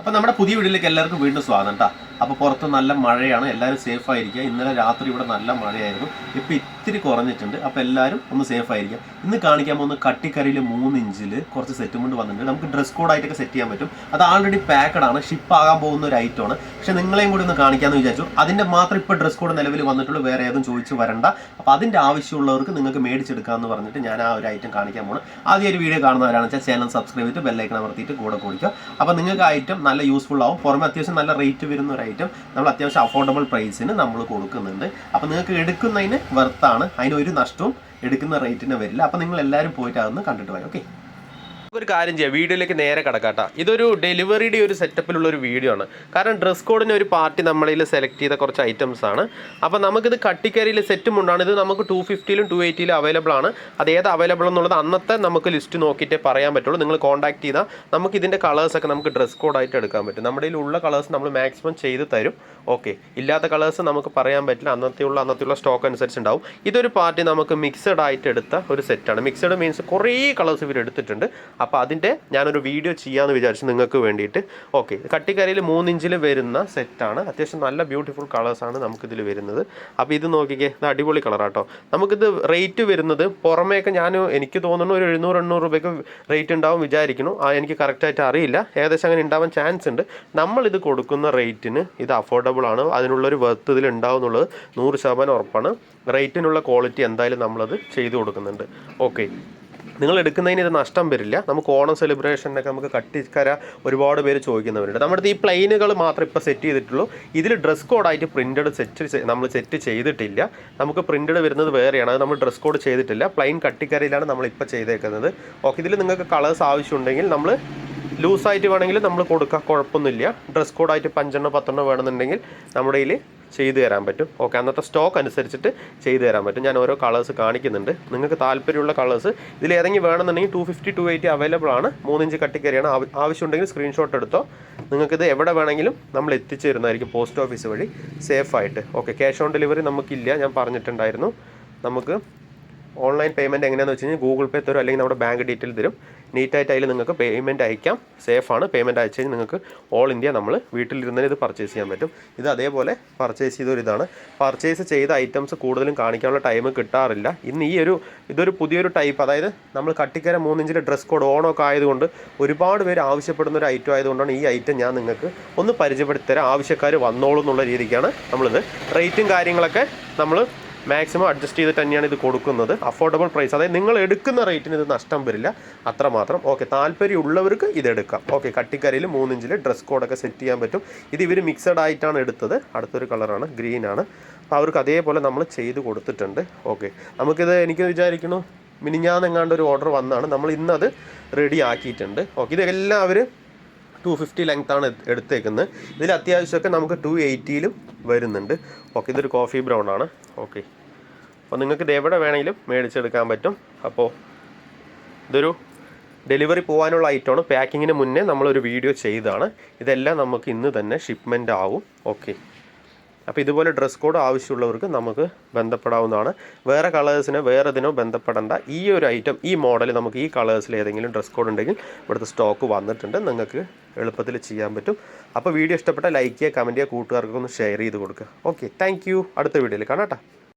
അപ്പോൾ നമ്മുടെ പുതിയ വീട്ടിലേക്ക് എല്ലാവർക്കും വീണ്ടും സ്വാഗതം കേട്ടോ അപ്പോൾ പുറത്ത് നല്ല മഴയാണ് എല്ലാവരും സേഫ് ആയിരിക്കുക. ഇന്നലെ രാത്രി ഇവിടെ നല്ല മഴയായിരുന്നു. ഇപ്പോൾ ഇത്തിരി കുറഞ്ഞിട്ടുണ്ട്. അപ്പോൾ എല്ലാവരും ഒന്ന് സേഫ് ആയിരിക്കാം. ഇന്ന് കാണിക്കാൻ പോകുന്ന കട്ടിക്കറിയിൽ മൂന്ന് ഇഞ്ചിൽ കുറച്ച് സെറ്റുമെന്റ് വന്നിട്ടുണ്ട്. നമുക്ക് ഡ്രസ് കോഡ് ആയിട്ടൊക്കെ സെറ്റ് ചെയ്യാൻ പറ്റും. അത് ആൾറെഡി പാക്കഡ് ആണ്. ഷിപ്പ് ആകാൻ പോകുന്ന ഒരു ഐറ്റം ആണ്. പക്ഷെ നിങ്ങളെയും കൂടി ഒന്ന് കാണിക്കാമെന്ന് വിചാരിച്ചു. അതിന്റെ മാത്രം ഇപ്പോൾ ഡ്രസ് കോഡ് നിലവിൽ വന്നിട്ടുള്ളൂ. വേറെ ഏതും ചോദിച്ചു വരണ്ട. അപ്പോൾ അതിന്റെ ആവശ്യമുള്ളവർക്ക് നിങ്ങൾക്ക് മേടിച്ചെടുക്കാമെന്ന് പറഞ്ഞിട്ട് ഞാൻ ആ ഒരു ഐറ്റം കാണിക്കാൻ പോകണം ആദ്യം ഒരു വീഡിയോ കാണുന്നവരാണെന്ന് വെച്ചാൽ ചാനൽ സബ്സ്ക്രൈബ് ചെയ്തിട്ട് ബെല്ലൈക്കൺ അമർത്തിയിട്ട് കൂടെ കൊടുക്കുക അപ്പോൾ നിങ്ങൾക്ക് ഐറ്റം നല്ല യൂസ്ഫുൾ ആവും. പുറമെ അത്യാവശ്യം നല്ല റേറ്റ് വരുന്ന ഒരു ഐറ്റം നമ്മൾ അത്യാവശ്യം അഫോർഡബിൾ പ്രൈസിന് നമ്മൾ കൊടുക്കുന്നുണ്ട്. അപ്പോൾ നിങ്ങൾക്ക് എടുക്കുന്നതിന് വർത്താണ് അതിന് അതിനൊരു നഷ്ടവും എടുക്കുന്ന റേറ്റിന് വരില്ല. അപ്പോൾ നിങ്ങൾ എല്ലാവരും പോയിട്ട് അതൊന്ന് കണ്ടിട്ട് വരാം ഓക്കെ ഒരു കാര്യം ചെയ്യാം. വീഡിയോയിലേക്ക് നേരെ കിടക്കാട്ടോ ഇതൊരു ഡെലിവറിയുടെ ഒരു സെറ്റപ്പിലുള്ള ഒരു വീഡിയോ ആണ്. കാരണം ഡ്രസ് കോഡിന് ഒരു പാർട്ടി നമ്മളിൽ സെലക്ട് ചെയ്ത കുറച്ച് ഐറ്റംസ് ആണ്. അപ്പോൾ നമുക്കിത് കട്ടിക്കരിയിൽ സെറ്റും ഉണ്ടാണ്. ഇത് നമുക്ക് ടു ഫിഫ്റ്റിയിലും ടു എയ്റ്റിയിലും അവൈലബിൾ ആണ്. അത് ഏത് അവൈലബിൾ എന്നുള്ളത് അന്നത്തെ നമുക്ക് ലിസ്റ്റ് നോക്കിയിട്ടേ പറയാൻ പറ്റുള്ളൂ. നിങ്ങൾ കോൺടാക്ട് ചെയ്താൽ നമുക്ക് ഇതിന്റെ കളേഴ്സൊക്കെ നമുക്ക് ഡ്രസ് കോഡായിട്ട് എടുക്കാൻ പറ്റും. നമ്മുടെ ഉള്ള കളേഴ്സ് നമ്മൾ മാക്സിമം ചെയ്ത് തരും. ഓക്കെ ഇല്ലാത്ത കളേഴ്സ് നമുക്ക് പറയാൻ പറ്റില്ല. അന്നത്തെയുള്ള അന്നത്തെയുള്ള സ്റ്റോക്ക് അനുസരിച്ച് ഉണ്ടാവും. ഇതൊരു പാർട്ടി നമുക്ക് മിക്സഡ് ആയിട്ട് എടുത്ത ഒരു സെറ്റാണ് മിക്സഡ് മീൻസ് കുറേ കളേഴ്സ് ഇവർ എടുത്തിട്ടുണ്ട്. അപ്പോൾ അതിന്റെ ഞാനൊരു വീഡിയോ ചെയ്യാമെന്ന് വിചാരിച്ചു നിങ്ങൾക്ക് വേണ്ടിയിട്ട്. ഓക്കെ കട്ടിക്കരയിൽ മൂന്നിഞ്ചിൽ വരുന്ന സെറ്റാണ് അത്യാവശ്യം നല്ല ബ്യൂട്ടിഫുൾ കളേഴ്സാണ് നമുക്കിതിൽ വരുന്നത്. അപ്പോൾ ഇത് നോക്കിക്കേ ഇത് അടിപൊളി കളറാട്ടോ നമുക്കിത് റേറ്റ് വരുന്നത് പുറമേക്ക് ഞാൻ എനിക്ക് തോന്നുന്നു ഒരു എഴുന്നൂറ് എണ്ണൂറ് രൂപയ്ക്ക് റേറ്റ് ഉണ്ടാവും വിചാരിക്കുന്നു. ആ എനിക്ക് കറക്റ്റായിട്ട് അറിയില്ല. ഏകദേശം അങ്ങനെ ഉണ്ടാവാൻ ചാൻസ് ഉണ്ട്. നമ്മളിത് കൊടുക്കുന്ന റേറ്റിന് ഇത് അഫോർഡബിൾ ആണ്. അതിനുള്ളൊരു വർത്ത് ഇതിൽ ഉണ്ടാവും എന്നുള്ളത് നൂറ് ശതമാനം ഉറപ്പാണ്. റേറ്റിനുള്ള ക്വാളിറ്റി എന്തായാലും നമ്മളത് ചെയ്തു കൊടുക്കുന്നുണ്ട്. ഓക്കെ നിങ്ങൾ എടുക്കുന്നതിന് ഇത് നഷ്ടം വരില്ല. നമുക്ക് ഓണം സെലിബ്രേഷനൊക്കെ നമുക്ക് കട്ടിക്കര ഒരുപാട് പേര് ചോദിക്കുന്നവരുണ്ട്. നമ്മുടെ ഈ പ്ലെയിനുകൾ മാത്രം ഇപ്പോൾ സെറ്റ് ചെയ്തിട്ടുള്ളൂ. ഇതിൽ ഡ്രസ് കോഡായിട്ട് പ്രിന്റഡ് സെറ്റ് നമ്മൾ സെറ്റ് ചെയ്തിട്ടില്ല. നമുക്ക് പ്രിന്റഡ് വരുന്നത് വേറെയാണ്. അത് നമ്മൾ ഡ്രസ് കോഡ് ചെയ്തിട്ടില്ല. പ്ലെയിൻ കട്ടിക്കരയിലാണ് നമ്മൾ ഇപ്പോൾ ചെയ്തേക്കുന്നത്. ഓക്കെ ഇതിൽ നിങ്ങൾക്ക് കളേഴ്സ് ആവശ്യമുണ്ടെങ്കിൽ നമ്മൾ ലൂസായിട്ട് വേണമെങ്കിൽ നമ്മൾ കൊടുക്കാം. കുഴപ്പമൊന്നുമില്ല. ഡ്രസ് കോഡായിട്ട് പഞ്ചെണ്ണോ പത്തെണ്ണോ വേണമെന്നുണ്ടെങ്കിൽ നമ്മുടെ കയ്യിൽ ചെയ്തു തരാൻ പറ്റും. ഓക്കെ അന്നത്തെ സ്റ്റോക്ക് അനുസരിച്ചിട്ട് ചെയ്തു തരാൻ പറ്റും. ഞാൻ ഓരോ കളേഴ്സ് കാണിക്കുന്നുണ്ട്. നിങ്ങൾക്ക് താല്പര്യമുള്ള കളേഴ്സ് ഇതിൽ ഏതെങ്കിലും വേണമെന്നുണ്ടെങ്കിൽ two fifty two eighty available ആണ്. മൂന്നിഞ്ച് കട്ടിക്കരിയാണ് ആവശ്യമുണ്ടെങ്കിൽ സ്ക്രീൻഷോട്ട് എടുത്തോ. നിങ്ങൾക്കിത് എവിടെ വേണമെങ്കിലും നമ്മൾ എത്തിച്ചു തരുന്നതായിരിക്കും പോസ്റ്റ് ഓഫീസ് വഴി സേഫായിട്ട് ഓക്കെ ക്യാഷ് ഓൺ ഡെലിവറി നമുക്കില്ല. ഞാൻ പറഞ്ഞിട്ടുണ്ടായിരുന്നു. നമുക്ക് ഓൺലൈൻ പേയ്മെന്റ് എങ്ങനെയാണെന്ന് വെച്ച് കഴിഞ്ഞാൽ ഗൂഗിൾ പേ തരും അല്ലെങ്കിൽ നമ്മുടെ ബാങ്ക് ഡീറ്റെയിൽ തരും. നീറ്റായിട്ട് അതിൽ നിങ്ങൾക്ക് പേയ്മെന്റ് അയക്കാം. സേഫാണ് പേയ്മെന്റ് അയച്ചു കഴിഞ്ഞാൽ നിങ്ങൾക്ക് ഓൾ ഇന്ത്യ നമ്മൾ വീട്ടിലിരുന്നതിന് ഇത് പർച്ചേസ് ചെയ്യാൻ പറ്റും. ഇത് അതേപോലെ പർച്ചേസ് ചെയ്തൊരു ഇതാണ്. പർച്ചേസ് ചെയ്ത ഐറ്റംസ് കൂടുതലും കാണിക്കാനുള്ള ടൈം കിട്ടാറില്ല. ഇന്ന് ഈ ഒരു ഇതൊരു പുതിയൊരു ടൈപ്പ് അതായത് നമ്മൾ കട്ടിക്കര മൂന്നിഞ്ചിന്റെ ഡ്രസ് കോഡ് ഓണൊക്കെ ആയതുകൊണ്ട് ഒരുപാട് പേര് ആവശ്യപ്പെടുന്ന ഒരു ഐറ്റം ആയതുകൊണ്ടാണ് ഈ ഐറ്റം ഞാൻ നിങ്ങൾക്ക് ഒന്ന് പരിചയപ്പെടുത്തി തരാം. ആവശ്യക്കാർ വന്നോളൂ എന്നുള്ള രീതിക്കാണ് നമ്മളിത് റേറ്റും കാര്യങ്ങളൊക്കെ നമ്മൾ മാക്സിമം അഡ്ജസ്റ്റ് ചെയ്തിട്ട് തന്നെയാണ് ഇത് കൊടുക്കുന്നത്. അഫോർഡബിൾ പ്രൈസ് അതായത് നിങ്ങൾ എടുക്കുന്ന റേറ്റിന് ഇത് നഷ്ടം വരില്ല. അത്രമാത്രം ഓക്കെ താല്പര്യമുള്ളവർക്ക് ഇത് എടുക്കാം. ഓക്കെ കട്ടിക്കരയിൽ മൂന്നിഞ്ചിൽ ഡ്രസ് കോഡൊക്കെ സെറ്റ് ചെയ്യാൻ പറ്റും. ഇത് ഇവർ മിക്സഡ് ആയിട്ടാണ് എടുത്തത്. അടുത്തൊരു കളറാണ് ഗ്രീൻ ആണ്. അപ്പോൾ അവർക്ക് അതേപോലെ നമ്മൾ ചെയ്ത് കൊടുത്തിട്ടുണ്ട്. ഓക്കെ നമുക്കിത് എനിക്ക് വിചാരിക്കുന്നു മിനിഞ്ഞാന്നെങ്ങാണ്ട് ഒരു ഓർഡർ വന്നാണ്. നമ്മൾ ഇന്നത് റെഡി ആക്കിയിട്ടുണ്ട്. ഓക്കെ ഇതെല്ലാം അവർ ടു ഫിഫ്റ്റി ലെങ്ത്താണ് എടുത്തേക്കുന്നത്. ഇതിൽ അത്യാവശ്യമൊക്കെ നമുക്ക് ടു എയ്റ്റിയിലും വരുന്നുണ്ട്. ഓക്കെ ഇതൊരു കോഫി ബ്രൗൺ ആണ്. ഓക്കെ അപ്പോൾ നിങ്ങൾക്ക് ഇത് എവിടെ വേണമെങ്കിലും മേടിച്ചെടുക്കാൻ പറ്റും. അപ്പോൾ ഇതൊരു ഡെലിവറി പോകാനുള്ള ഐറ്റമാണ് പാക്കിങ്ങിന് മുന്നേ നമ്മളൊരു വീഡിയോ ചെയ്താണ് ഇതെല്ലാം നമുക്ക് ഇന്ന് തന്നെ ഷിപ്മെന്റ് ആവും. ഓക്കെ അപ്പോൾ ഇതുപോലെ ഡ്രസ് കോഡ് ആവശ്യമുള്ളവർക്ക് നമുക്ക് ബന്ധപ്പെടാവുന്നതാണ്. വേറെ കളേഴ്സിന് വേറെ ഇതിനോ ബന്ധപ്പെടേണ്ട. ഈ ഒരു ഐറ്റം ഈ മോഡൽ നമുക്ക് ഈ കളേഴ്സിൽ ഏതെങ്കിലും ഡ്രസ് കോഡ് ഉണ്ടെങ്കിൽ ഇവിടുത്തെ സ്റ്റോക്ക് വന്നിട്ടുണ്ട്. നിങ്ങൾക്ക് എളുപ്പത്തിൽ ചെയ്യാൻ പറ്റും. അപ്പോൾ വീഡിയോ ഇഷ്ടപ്പെട്ട ലൈക്ക് ചെയ്യുക കമന്റ് ചെയ്യുക കൂട്ടുകാർക്കൊന്ന് ഷെയർ ചെയ്ത് കൊടുക്കുക. ഓക്കെ താങ്ക് അടുത്ത വീഡിയോയിൽ കാണാം